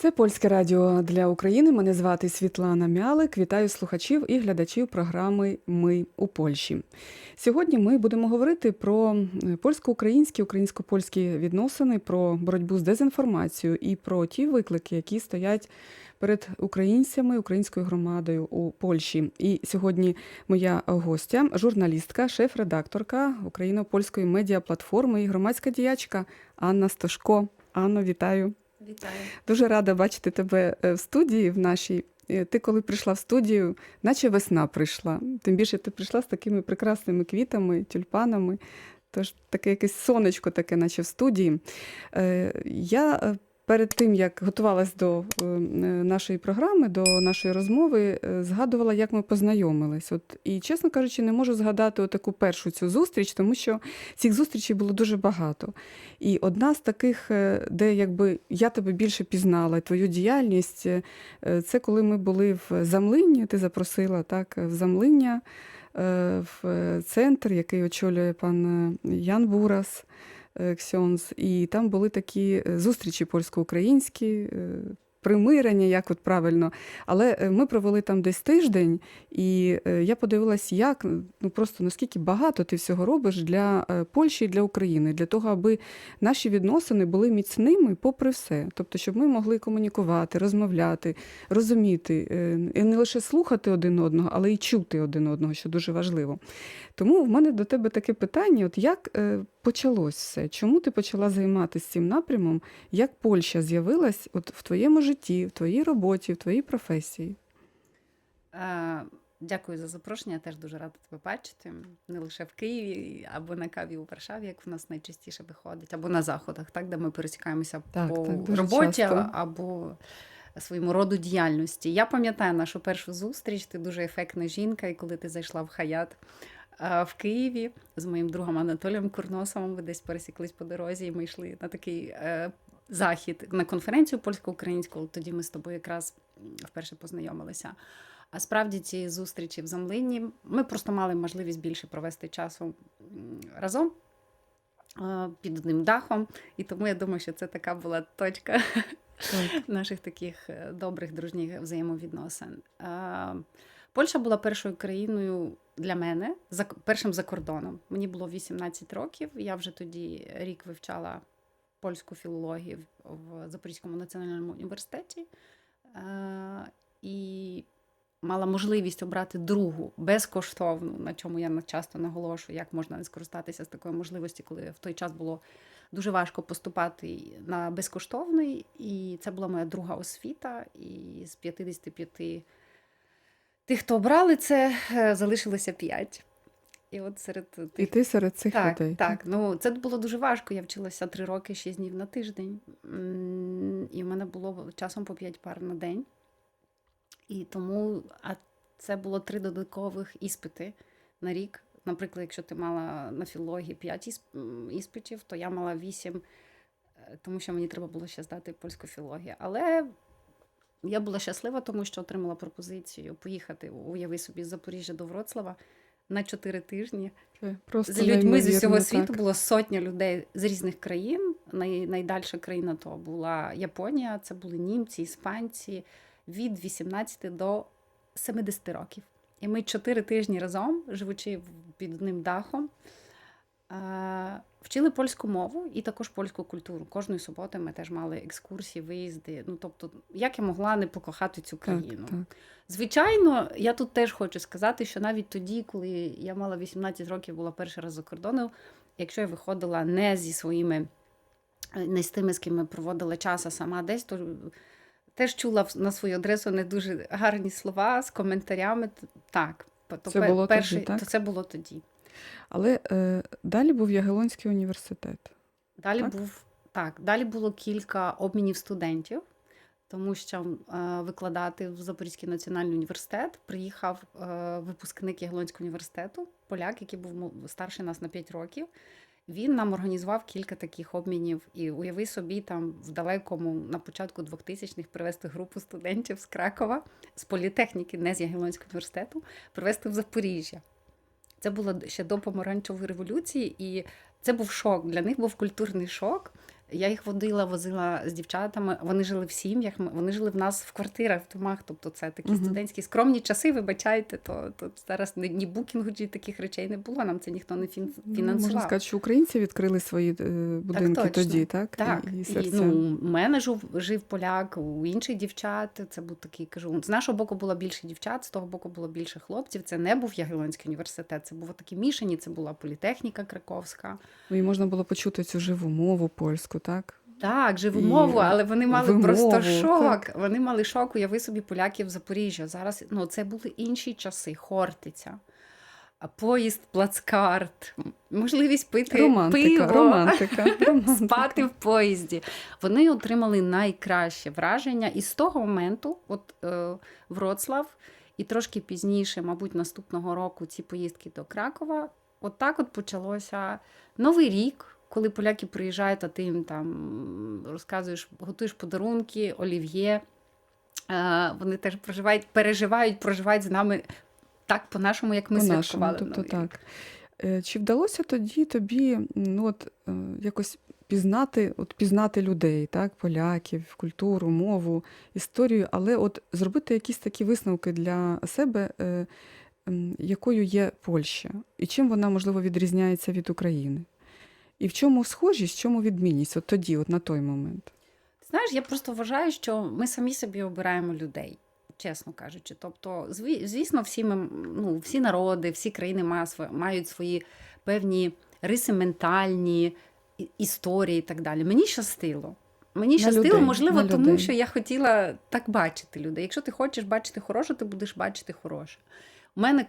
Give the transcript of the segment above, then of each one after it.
Це польське радіо для України. Мене звати Світлана Мялик. Вітаю слухачів і глядачів програми Ми у Польщі. Сьогодні ми будемо говорити про польсько-українські, українсько-польські відносини, про боротьбу з дезінформацією і про ті виклики, які стоять перед українцями, українською громадою у Польщі. І сьогодні моя гостя, журналістка, шеф-редакторка україно-польської медіаплатформи і громадська діячка Анна Стошко. Анно, вітаю. Вітаю. Дуже рада бачити тебе е, в студії в нашій. Е, Ти, коли прийшла в студію, наче весна прийшла. Тим більше ти прийшла з такими прекрасними квітами, тюльпанами. Тож таке якесь сонечко, таке, наче в студії. Е, Я перед тим, як готувалась до е, нашої програми, до нашої розмови, е, згадувала, як ми познайомились. От, і, чесно кажучи, не можу згадати таку першу цю зустріч, тому що цих зустрічей було дуже багато. І одна з таких, е, де якби я тебе більше пізнала, твою діяльність, це коли ми були в Замлинні, ти запросила так, в Замлиння, в центр, який очолює пан Ян Бурас. Е, Ксьонз, і там були такі е, зустрічі польсько-українські, е, примирення, як от правильно. Але ми провели там десь тиждень, і я подивилась, як ну просто наскільки багато ти всього робиш для Польщі і для України, для того, аби наші відносини були міцними попри все. Тобто, щоб ми могли комунікувати, розмовляти, розуміти, і не лише слухати один одного, але й чути один одного, що дуже важливо. Тому в мене до тебе таке питання: от як почалось все? Чому ти почала займатися цим напрямом? Як Польща з'явилась от в твоєму житті, в твоїй роботі, в твоїй професії? Е, Дякую за запрошення. Я теж дуже рада тебе бачити. Не лише в Києві або на каві у Варшаві, як в нас найчастіше виходить, або на заходах, так, де ми пересікаємося Так, по так, роботі часто. або своєму роду діяльності. Я пам'ятаю нашу першу зустріч. Ти дуже ефектна жінка, і коли ти зайшла в Хаят. Е, В Києві з моїм другом Анатолієм Курносовим ми десь пересіклись по дорозі, і ми йшли на такий е, захід на конференцію польсько-українську. Тоді ми з тобою якраз вперше познайомилися. А справді ці зустрічі в Замлинні ми просто мали можливість більше провести часу разом е, під одним дахом. І тому я думаю, що це така була точка Так. наших таких добрих дружніх взаємовідносин. Польща була першою країною для мене, за, першим за кордоном. Мені було 18 років. Я вже тоді рік вивчала польську філологію в Запорізькому національному університеті. Е, і мала можливість обрати другу безкоштовну, на чому я часто наголошую, як можна не скористатися з такої можливості, коли в той час було дуже важко поступати на безкоштовний. І це була моя друга освіта. І з 55 тих, хто обрали це, е, залишилося 5. І от серед І ти серед цих так, людей. так. Ну це було дуже важко. Я вчилася три роки, шість днів на тиждень. І в мене було часом по п'ять пар на день. І тому, а це було три додаткових іспити на рік. Наприклад, якщо ти мала на філології п'ять іспитів, то я мала вісім, е, тому що мені треба було ще здати польську філологію. Але я була щаслива, тому що отримала пропозицію поїхати, уяви собі, з Запоріжжя до Вроцлава на чотири тижні. Це просто З людьми з усього світу так. було сотня людей з різних країн. Най, найдальша країна то була Японія, це були німці, іспанці від 18 до 70 років. І ми чотири тижні разом, живучи під одним дахом, вчили польську мову і також польську культуру. Кожної суботи ми теж мали екскурсії, виїзди. Ну тобто, як я могла не покохати цю країну? так. Звичайно, я тут теж хочу сказати, що навіть тоді, коли я мала 18 років, була перший раз за кордоном, якщо я виходила не зі своїми, е, не з тими, з ким проводила час, а сама десь, то теж чула на свою адресу не дуже гарні слова з коментарями. Так, то Це було тоді, так? то це було тоді. Але е, далі був Ягелонський університет. Далі Так? був так, далі було кілька обмінів студентів, тому що е, викладати в Запорізький національний університет приїхав е, випускник Яглонського університету, поляк, який був старший нас на 5 років. Він нам організував кілька таких обмінів. І уяви собі, там в далекому на початку 2000-х привезти групу студентів з Кракова, з політехніки, не з Ягелонського університету, привезти в Запоріжжя. Це було ще до помаранчевої революції, і це був шок. Для них був культурний шок. Я їх водила, возила з дівчатами. Вони жили в сім'ях, вони жили в нас в квартирах, в домах. Тобто це такі студентські скромні часи, вибачайте, то, то зараз ні, ні букінгу, ні таких речей не було. Нам це ніхто не фін, Ну, можна сказати, що українці відкрили свої е, будинки точно. тоді, так? Так, І, і і, ну, у мене жив, жив поляк, у інших дівчат. Це був такий, кажу, з нашого боку було більше дівчат, з того боку було більше хлопців. Це не був Ягелонський університет, це був такі мішані, це була політехніка Краковська. Ну, і можна було почути цю живу мову польську, так? Так, живу І мову, але вони мали вимову, просто шок. так. Вони мали шок, уяви собі поляків в Запоріжжя. Зараз ну, це були інші часи, Хортиця. Поїзд, плацкарт, можливість пити Романтика, пиво, романтика, романтика. спати в поїзді. Вони отримали найкраще враження. І з того моменту, от е, Вроцлав, і трошки пізніше, мабуть, наступного року ці поїздки до Кракова. От так от почалося новий рік, коли поляки приїжджають, а ти їм там розказуєш, готуєш подарунки, олів'є. Е, Вони теж проживають, переживають, проживають з нами так по-нашому, як ми По-нашому, святкували. тобто так. Е, Чи вдалося тоді тобі ну, от, е, якось пізнати, от, пізнати людей, так, поляків, культуру, мову, історію, але от зробити якісь такі висновки для себе, якою є Польща, і чим вона, можливо, відрізняється від України? І в чому схожість, в чому відмінність? От тоді, от на той момент. Знаєш, я просто вважаю, що ми самі собі обираємо людей, чесно кажучи. Тобто, звісно, всі ми, ну, всі народи, всі країни мають свої, певні риси ментальні, історії і так далі. Мені щастило. Мені На щастило, людей, можливо, тому людей. що я хотіла так бачити людей. Якщо ти хочеш бачити хороше, ти будеш бачити хороше. У мене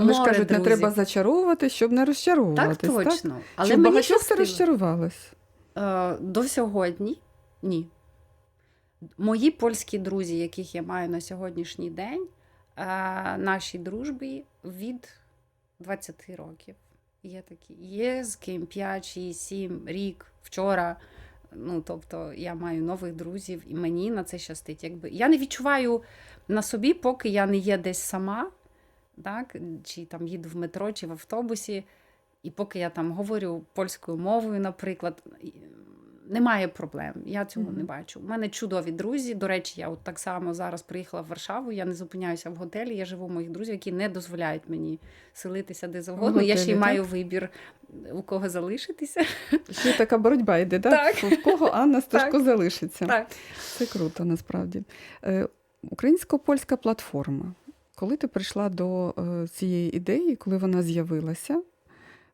Але ж море кажуть, не друзів. треба зачаровувати, щоб не Так розчаровуватись. точно. Але Чи мені багатьох ти щастило. розчарувалась? Е, До сьогодні ні. Мої польські друзі, яких я маю на сьогоднішній день, е, нашій дружбі від 20 років. Є такі. Є з ким 5, 6, 7, рік, вчора. Ну, тобто я маю нових друзів, і мені на це щастить. Якби я не відчуваю на собі, поки я не є десь сама, так? чи там їду в метро, чи в автобусі. І поки я там говорю польською мовою, наприклад, немає проблем. Я цього Мгм. не бачу. У мене чудові друзі. До речі, я от так само зараз приїхала в Варшаву. Я не зупиняюся в готелі. Я живу у моїх друзів, які не дозволяють мені селитися де завгодно. я ще й готелі, маю вибір, у кого залишитися. Ще така боротьба йде, так? Так. В кого Анна Сташко Так. залишиться. Так. Це круто, насправді. Е, Українсько-польська платформа. Коли ти прийшла до е, цієї ідеї, коли вона з'явилася?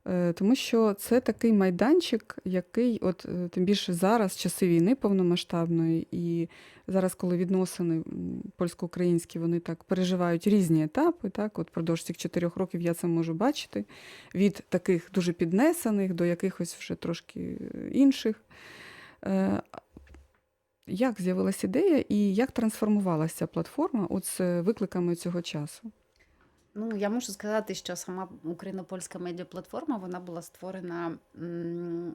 Е, Тому що це такий майданчик, який, от е, тим більше зараз, часи війни повномасштабної, і зараз, коли відносини польсько-українські, вони так переживають різні етапи. Так, от продовж цих чотирьох років я це можу бачити від таких дуже піднесених до якихось вже трошки інших. Е, Як з'явилася ідея і як трансформувалася платформа от з викликами цього часу? Ну, я можу сказати, що сама україно-польська медіаплатформа вона була створена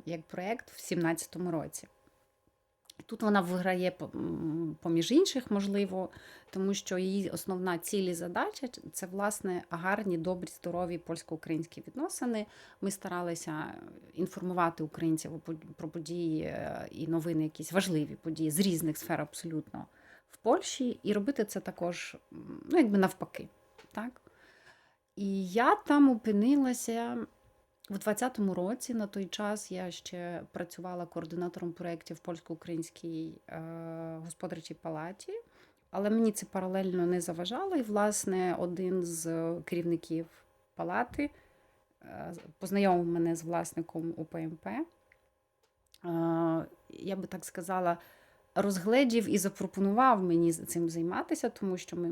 як проєкт в 2017 році. Тут вона виграє поміж інших, можливо, тому що її основна ціль і задача це власне гарні, добрі, здорові польсько-українські відносини. Ми старалися інформувати українців про- події е, і новини, якісь важливі події з різних сфер абсолютно в Польщі, і робити це також, ну, якби навпаки. Так? І я там опинилася в 20-му році. На той час я ще працювала координатором проєктів польсько-українській е, господарчій палаті, але мені це паралельно не заважало. І, власне, один з керівників палати е, познайомив мене з власником УПМП. Е, я би так сказала, розгледів і запропонував мені цим займатися, тому що ми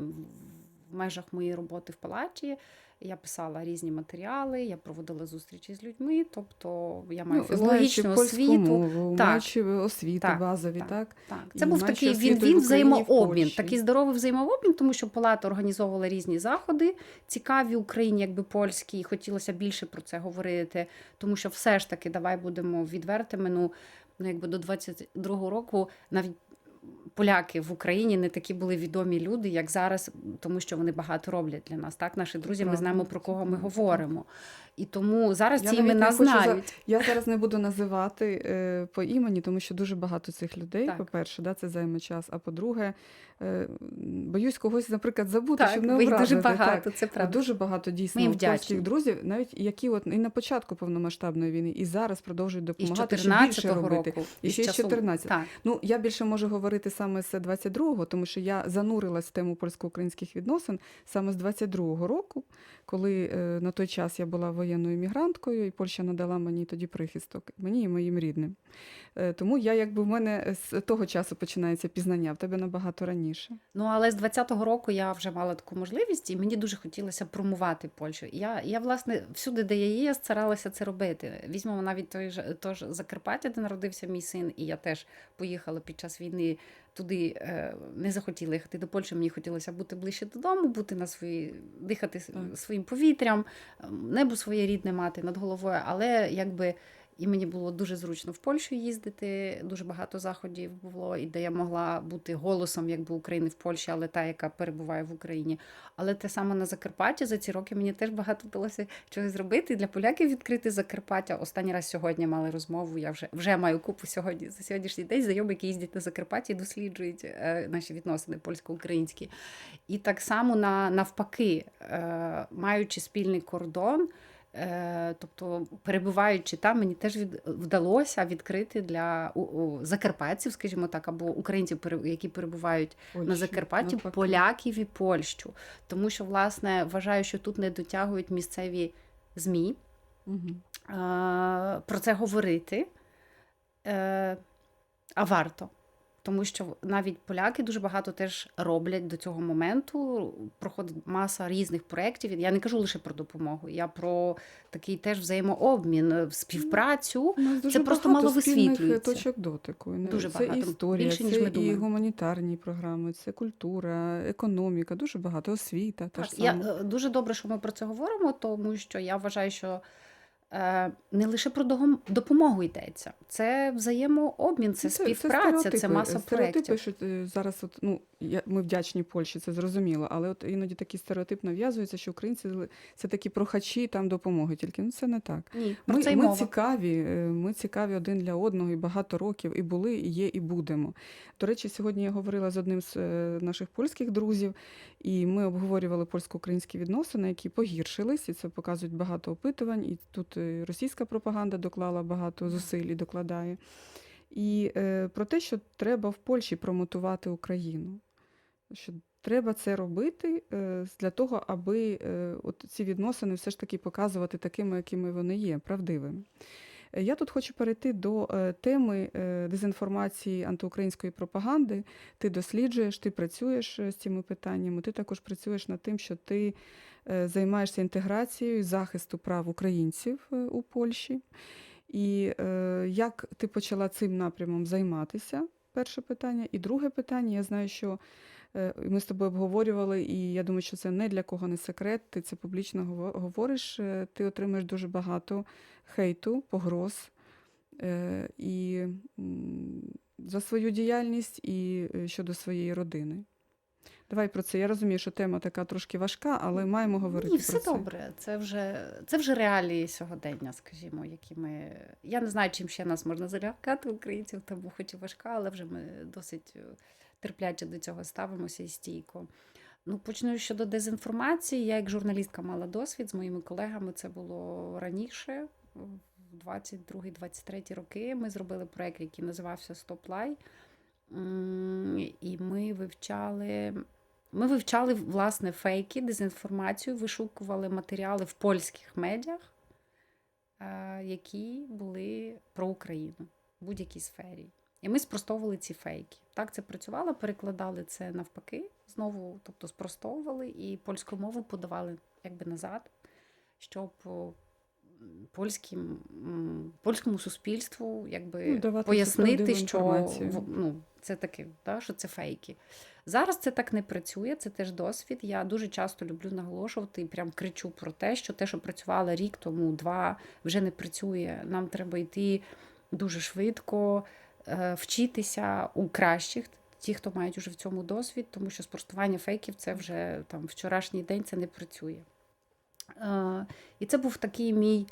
в межах моєї роботи в палаті я писала різні матеріали, я проводила зустрічі з людьми, тобто я маю Ну, філологічну освіту. мову, Так. маючи освіти Так, базові, так. так? Так, І це був такий освіту він-він Україні, і в взаємообмін, такий здоровий взаємообмін, тому що палата організовувала різні заходи, цікаві Україні, якби польські, і хотілося більше про це говорити, тому що все ж таки, давай будемо відвертими. Ну, ну якби до 22-го року навіть поляки в Україні не такі були відомі люди, як зараз, тому що вони багато роблять для нас. Так, наші друзі, ми знаємо про кого ми говоримо. І тому зараз Я ці імена хочу за- Я зараз не буду називати е, по імені, тому що дуже багато цих людей. Так. По-перше, да, це займе час. А по-друге, е, боюсь когось, наприклад, забути, Так, щоб не образити. дуже Так. багато, це правда. Дуже багато дійсно польських друзів, навіть які от і на початку повномасштабної війни, і зараз продовжують І допомагати ще більше 14-го робити. року. І ще з часу- 14. Так. Ну, я більше можу говорити саме з 22-го, тому що я занурилась в тему польсько-українських відносин саме з 22-го року, коли е, на той час я була воєнною мігранткою, і Польща надала мені тоді прихисток, мені і моїм рідним. Е, тому я, якби в мене з того часу починається пізнання, в тебе набагато раніше. Ну, але з 20-го року я вже мала таку можливість, і мені дуже хотілося промувати Польщу. Я, я власне, всюди, де я є, старалася це робити. Візьмемо навіть той же тож Закарпаття, де народився мій син, і я теж поїхала під час війни туди. е, Не захотіла їхати до Польщі. Мені хотілося бути ближче додому, бути на свої, дихати своїм повітрям, ем, небо своє рідне мати над головою. Але якби і мені було дуже зручно в Польщу їздити. Дуже багато заходів було, і де я могла бути голосом якби України в Польщі, але та, яка перебуває в Україні. Але те саме на Закарпатті за ці роки мені теж багато вдалося чогось зробити. Для поляків відкрити Закарпаття. Останній раз сьогодні мали розмову. Я вже вже маю купу сьогодні за сьогоднішній день знайомих, які їздять на Закарпатті і досліджують е, наші відносини польсько-українські. І так само на навпаки, е, маючи спільний кордон. Е, Тобто, перебуваючи там, мені теж від, вдалося відкрити для у, у, закарпатців, скажімо так, або українців, які перебувають на Закарпатті, навпаки. поляків і Польщу. Тому що, власне, вважаю, що тут не дотягують місцеві ЗМІ е, про це говорити, е, а варто. Тому що навіть поляки дуже багато теж роблять до цього моменту. Проходить маса різних проєктів. Я не кажу лише про допомогу, я про такий теж взаємообмін, е, співпрацю. У нас просто мало е, висвітлюється. точок дотику. Не- Дуже це багато. історія, Більше, ніж це ми і думаємо. гуманітарні програми, це культура, економіка, дуже багато, освіта. Так, я, е, дуже добре, що ми про це говоримо, тому що я вважаю, що е, не лише про допомогу йдеться, це взаємообмін, це, Ну, співпраця, це, стереотипи. маса Стереотипи, проєктів. що е, зараз от, ну, я, ми вдячні Польщі, це зрозуміло, але от іноді такий стереотип нав'язується, що українці це такі прохачі там допомоги тільки. Ну це не так. Ні, про Ми, це ми мова. цікаві, е, ми цікаві один для одного і багато років, і були, і є, і будемо. До речі, сьогодні я говорила з одним з е, наших польських друзів, і ми обговорювали польсько-українські відносини, які погіршились, і це показують багато опитувань. І тут е, російська пропаганда доклала багато зусиль і докладає. І е, про те, що треба в Польщі промотувати Україну. Що треба це робити е, для того, аби е, от ці відносини все ж таки показувати такими, якими вони є, правдивими. Я тут хочу перейти до е, теми е, дезінформації антиукраїнської пропаганди. Ти досліджуєш, ти працюєш е, з цими питаннями, ти також працюєш над тим, що ти займаєшся інтеграцією захисту прав українців у Польщі. І як ти почала цим напрямом займатися? Перше питання. І друге питання, я знаю, що ми з тобою обговорювали, і я думаю, що це не для кого не секрет. Ти це публічно говориш. е, Ти отримаєш дуже багато хейту, погроз е, і за свою діяльність, і е, щодо своєї родини. Давай про це. Я розумію, що тема така трошки важка, але маємо говорити Ні, про все це. добре. Це вже, це вже реалії сьогодення, скажімо, які ми. Я не знаю, чим ще нас можна залякати українців, тому хоч і важка, але вже ми досить е, терпляче до цього ставимося і стійко. Ну, почну щодо дезінформації. Я як журналістка мала досвід з моїми колегами. Це було раніше, в 22-23 роки. Ми зробили проект, який називався Стоп-Лай. І ми вивчали. Ми вивчали власне фейки, дезінформацію, вишукували матеріали в польських медіах, е, які були про Україну в будь-якій сфері. І ми спростовували ці фейки. Так це працювало, перекладали це навпаки, знову, тобто спростовували і польську мову подавали якби назад, щоб польським, польському суспільству якби Ну, давати пояснити, що ну, це таке, да, що це фейки. Зараз це так не працює, це теж досвід. Я дуже часто люблю наголошувати і прям кричу про те, що те, що працювало рік тому, два, вже не працює. Нам треба йти дуже швидко, е, вчитися у кращих. ті, хто мають уже в цьому досвід, тому що спростування фейків це вже там вчорашній день це не працює. Е, І це був такий мій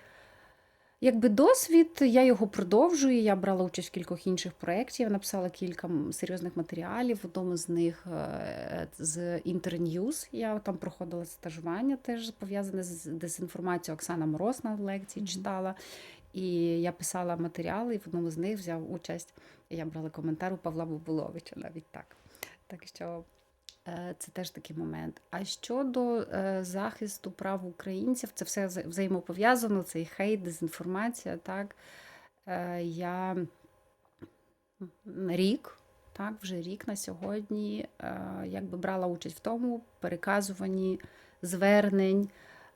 якби досвід. Я його продовжую. Я брала участь в кількох інших проєктів, написала кілька серйозних матеріалів. В одному з них е, з Internews. Я там проходила стажування, теж пов'язане з дезінформацією. Оксана Мороз на лекції Мгм. читала. І я писала матеріали, і в одному з них взяв участь. Я брала коментар у Павла Бобуловича, навіть так. Так що це теж такий момент. А щодо е, захисту прав українців, це все взаємопов'язано, це і хейт, дезінформація. Так. Е, Я рік, так, вже рік на сьогодні, е, якби брала участь в тому переказуванні звернень,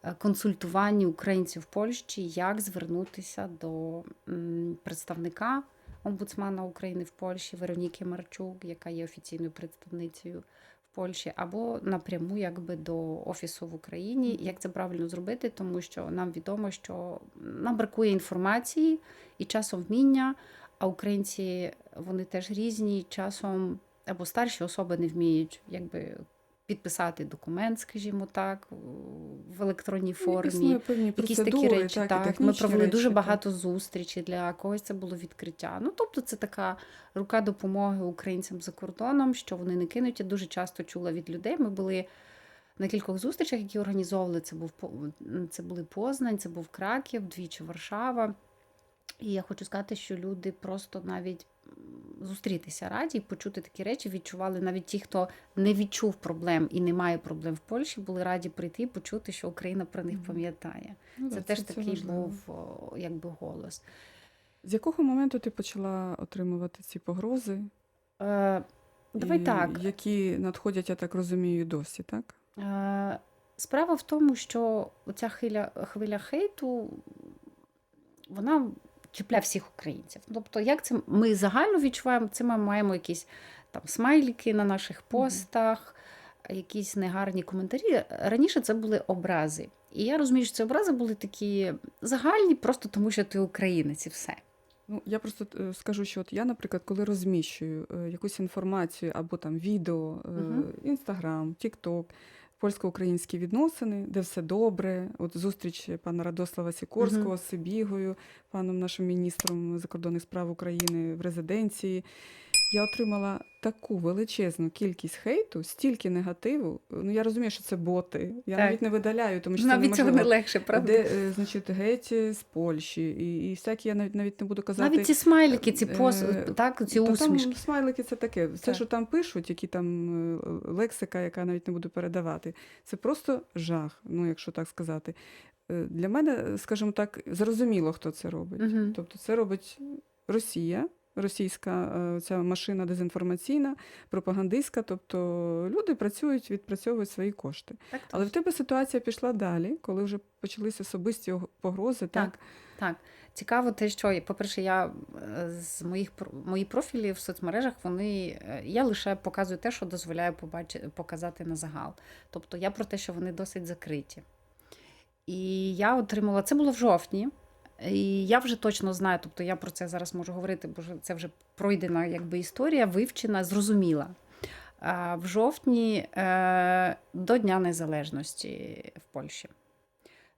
е, консультуванні українців в Польщі, як звернутися до представника омбудсмана України в Польщі Вероніки Марчук, яка є офіційною представницею Польщі, або напряму якби до офісу в Україні. Як це правильно зробити, тому що нам відомо, що нам бракує інформації і часом вміння, а українці вони теж різні, часом або старші особи не вміють якби підписати документ, скажімо так, в електронній формі певні якісь такі речі. так, Так, ми провели дуже речі, багато зустрічей. Для когось це було відкриття. Ну тобто, це така рука допомоги українцям за кордоном, що вони не кинуть. Я дуже часто чула від людей. Ми були на кількох зустрічах, які організовували. Це був це були Познань, це був Краків, двічі Варшава. І я хочу сказати, що люди просто навіть зустрітися раді і почути такі речі, відчували навіть ті, хто не відчув проблем і не має проблем в Польщі, були раді прийти і почути, що Україна про них пам'ятає. Ну, Це да, теж такий важливо. був якби голос. З якого моменту ти почала отримувати ці погрози? Е, давай і так. Які надходять, я так розумію, досі, так? Е, справа в тому, що оця хвиля, хвиля хейту, вона чіпляє всіх українців. Тобто, як це ми загально відчуваємо, це ми маємо якісь там смайлики на наших постах, якісь негарні коментарі. Раніше це були образи. І я розумію, що ці образи були такі загальні, просто тому що ти українець і все. Ну, я просто е, скажу, що от я, наприклад, коли розміщую е, якусь інформацію або там відео. Інстаграм, Тікток, польсько-українські відносини, де все добре. От зустріч пана Радослава Сікорського Мгм. з Сибігою, паном нашим міністром закордонних справ України в резиденції. Я отримала таку величезну кількість хейту, стільки негативу. Ну я розумію, що це боти. Я Так. навіть не видаляю, тому що це Навіть цього не легше, правда? Де, е, значить, геть з Польщі, і, і всякі я навіть навіть не буду казати. Навіть ці смайлики, ці пос... е, так, ці усмішки. Там смайлики це таке. Все, Так. що там пишуть, які там е, лексика, яка навіть не буду передавати, це просто жах, ну якщо так сказати. Е, Для мене, скажімо так, зрозуміло, хто це робить. Мгм. Тобто це робить Росія, російська е, ця машина дезінформаційна, пропагандистська. Тобто люди працюють, відпрацьовують свої кошти. Так, Але в тебе ситуація пішла далі, коли вже почались особисті погрози. Так, Так. Так, цікаво те, що, по-перше, я е, з моїх мої профілі в соцмережах, вони е, я лише показую те, що дозволяю побачити, показати на загал. Тобто я про те, що вони досить закриті. І я отримала, це було в жовтні. І я вже точно знаю, тобто я про це зараз можу говорити, бо це вже пройдена якби історія, вивчена, зрозуміла. В жовтні е, до Дня Незалежності в Польщі.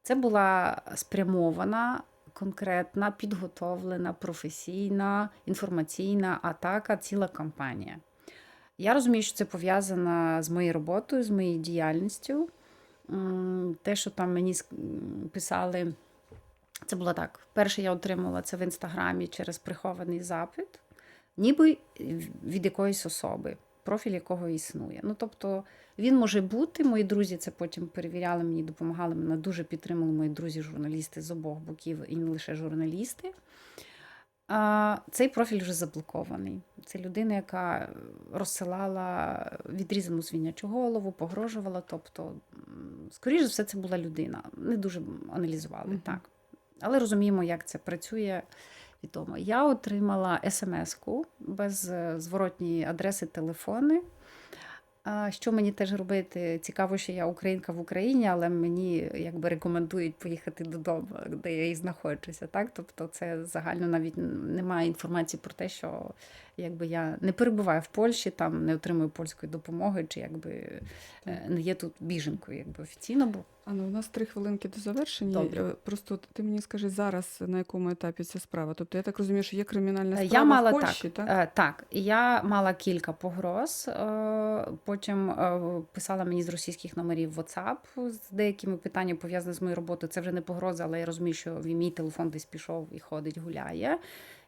Це була спрямована, конкретна, підготовлена, професійна, інформаційна атака, ціла кампанія. Я розумію, що це пов'язано з моєю роботою, з моєю діяльністю. Те, що там мені писали, це було так. Перше я отримала це в інстаграмі через прихований запит, ніби від якоїсь особи, профіль якого існує. Ну, тобто, він може бути. Мої друзі це потім перевіряли мені, допомагали мене дуже підтримали мої друзі-журналісти з обох боків, і не лише журналісти. А, Цей профіль вже заблокований. Це людина, яка розсилала відрізану свинячу голову, погрожувала. Тобто, м, скоріш за все, це була людина. Не дуже аналізували Мгм. так. Але розуміємо, як це працює. Відомо. Я отримала смс-ку без е, зворотньої адреси телефони. Що мені теж робити? Цікаво, що я українка в Україні, але мені якби рекомендують поїхати додому, де я і знаходжуся. Так? Тобто це загально навіть немає інформації про те, що якби я не перебуваю в Польщі, там не отримую польської допомоги, чи якби е, не є тут біженкою, якби офіційно, бо Анна, у нас три хвилинки до завершення. Добре. Е, Просто ти мені скажи зараз, на якому етапі ця справа. Тобто я так розумію, що є кримінальна Е, справа Я мала в Польщі, так. так? Так, я мала кілька погроз. Потім писала мені з російських номерів WhatsApp з деякими питаннями пов'язаними з моєю роботою. Це вже не погроза, але я розумію, що мій телефон десь пішов і ходить, гуляє.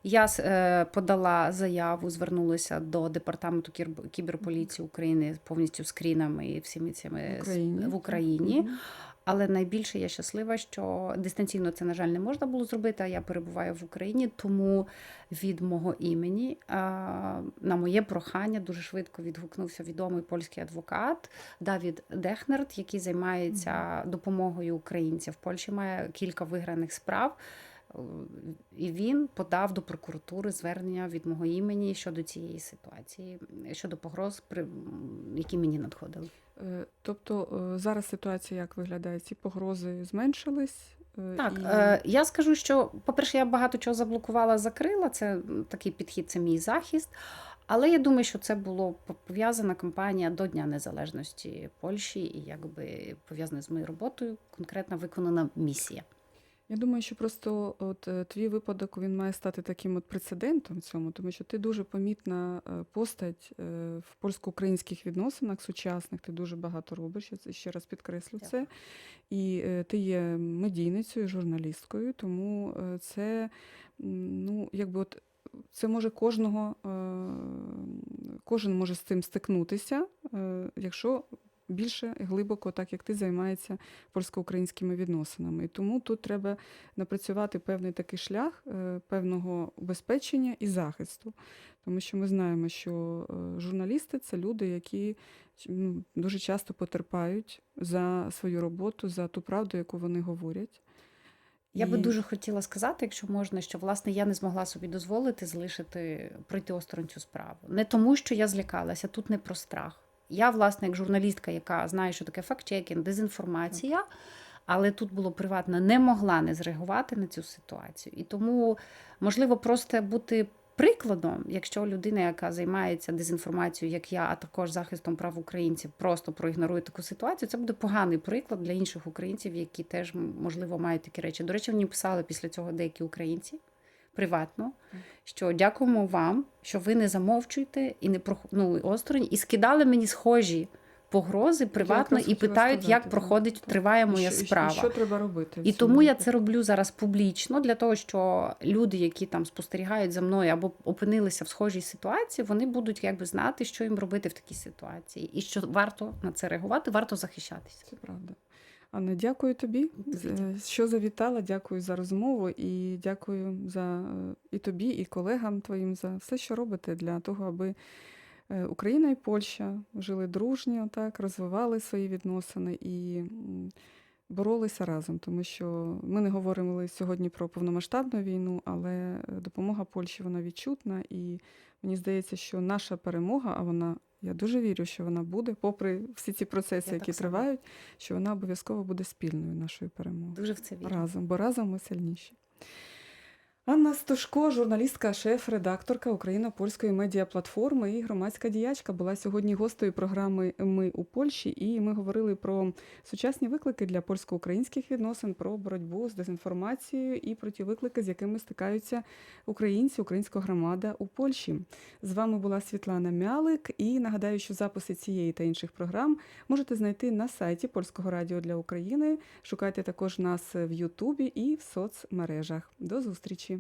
Я е, подала заяву, звернулася до департаменту кіберполіції України повністю скрінами і всіми цими В Україні. в Україні. Але найбільше я щаслива, що дистанційно це, на жаль, не можна було зробити, а я перебуваю в Україні, тому від мого імені на моє прохання дуже швидко відгукнувся відомий польський адвокат Давід Дехнерт, який займається допомогою українців. В Польщі має кілька виграних справ. Е, І він подав до прокуратури звернення від мого імені щодо цієї ситуації, щодо погроз, які мені надходили. Е, Тобто е, зараз ситуація як виглядає? Ці погрози зменшились? е, Так, і- е, я скажу, що, по-перше, я багато чого заблокувала, закрила. Це такий підхід, це мій захист. Але я думаю, що це було пов'язана кампанія до Дня Незалежності Польщі, і якби пов'язана з моєю роботою, конкретно виконана місія. Я думаю, що просто от е, твій випадок він має стати таким от прецедентом цьому, тому що ти дуже помітна е, постать е, в польсько-українських відносинах сучасних. Ти дуже багато робиш. Я ще раз підкреслю це. І ти є медійницею, журналісткою, тому це ну, якби от. Це може кожного, кожен може з цим стикнутися, якщо більше глибоко, так як ти займається польсько-українськими відносинами. І тому тут треба напрацювати певний такий шлях е, певного убезпечення і захисту. Тому що ми знаємо, що е, журналісти це люди, які ну, дуже часто потерпають за свою роботу, за ту правду, яку вони говорять. Я би дуже хотіла сказати, якщо можна, що власне я не змогла собі дозволити залишити пройти осторонь цю справу. Не тому, що я злякалася, тут не про страх. Я, власне, як журналістка, яка знає, що таке факт-чекінг, дезінформація, але тут було приватно, не могла не зреагувати на цю ситуацію. І тому можливо просто бути прикладом, якщо людина, яка займається дезінформацією, як я, а також захистом прав українців, просто проігнорує таку ситуацію, це буде поганий приклад для інших українців, які теж можливо мають такі речі. До речі, мені писали після цього деякі українці. Приватно, що дякуємо вам, що ви не замовчуєте і не прохнули осторонь, і скидали мені схожі погрози приватно і питають, сказати, як проходить, триває моя що- справа. що треба робити? І тому я це роблю зараз публічно для того, що люди, які там спостерігають за мною або опинилися в схожій ситуації, вони будуть якби знати, що їм робити в такій ситуації, і що варто на це реагувати, варто захищатися. Це правда. Анна, дякую тобі, дякую. що завітала. Дякую за розмову і дякую за е, і тобі, і колегам твоїм за все, що робите для того, аби е, Україна і Польща жили дружньо, так, розвивали свої відносини і боролися разом. Тому що ми не говорили сьогодні про повномасштабну війну, але е, допомога Польщі вона відчутна. І мені здається, що наша перемога, а вона. Я дуже вірю, що вона буде, попри всі ці процеси, Я які тривають, що вона обов'язково буде спільною нашою перемогою. Дуже в це вірю. Разом, бо разом ми сильніші. Анна Стошко, журналістка, шеф-редакторка Україно-польської медіаплатформи і громадська діячка, була сьогодні гостею програми Ми у Польщі. І ми говорили про сучасні виклики для польсько-українських відносин, про боротьбу з дезінформацією і про ті виклики, з якими стикаються українці, українська громада у Польщі. З вами була Світлана Мялик. І нагадаю, що записи цієї та інших програм можете знайти на сайті Польського радіо для України. Шукайте також нас в Ютубі і в соцмережах. До зустрічі!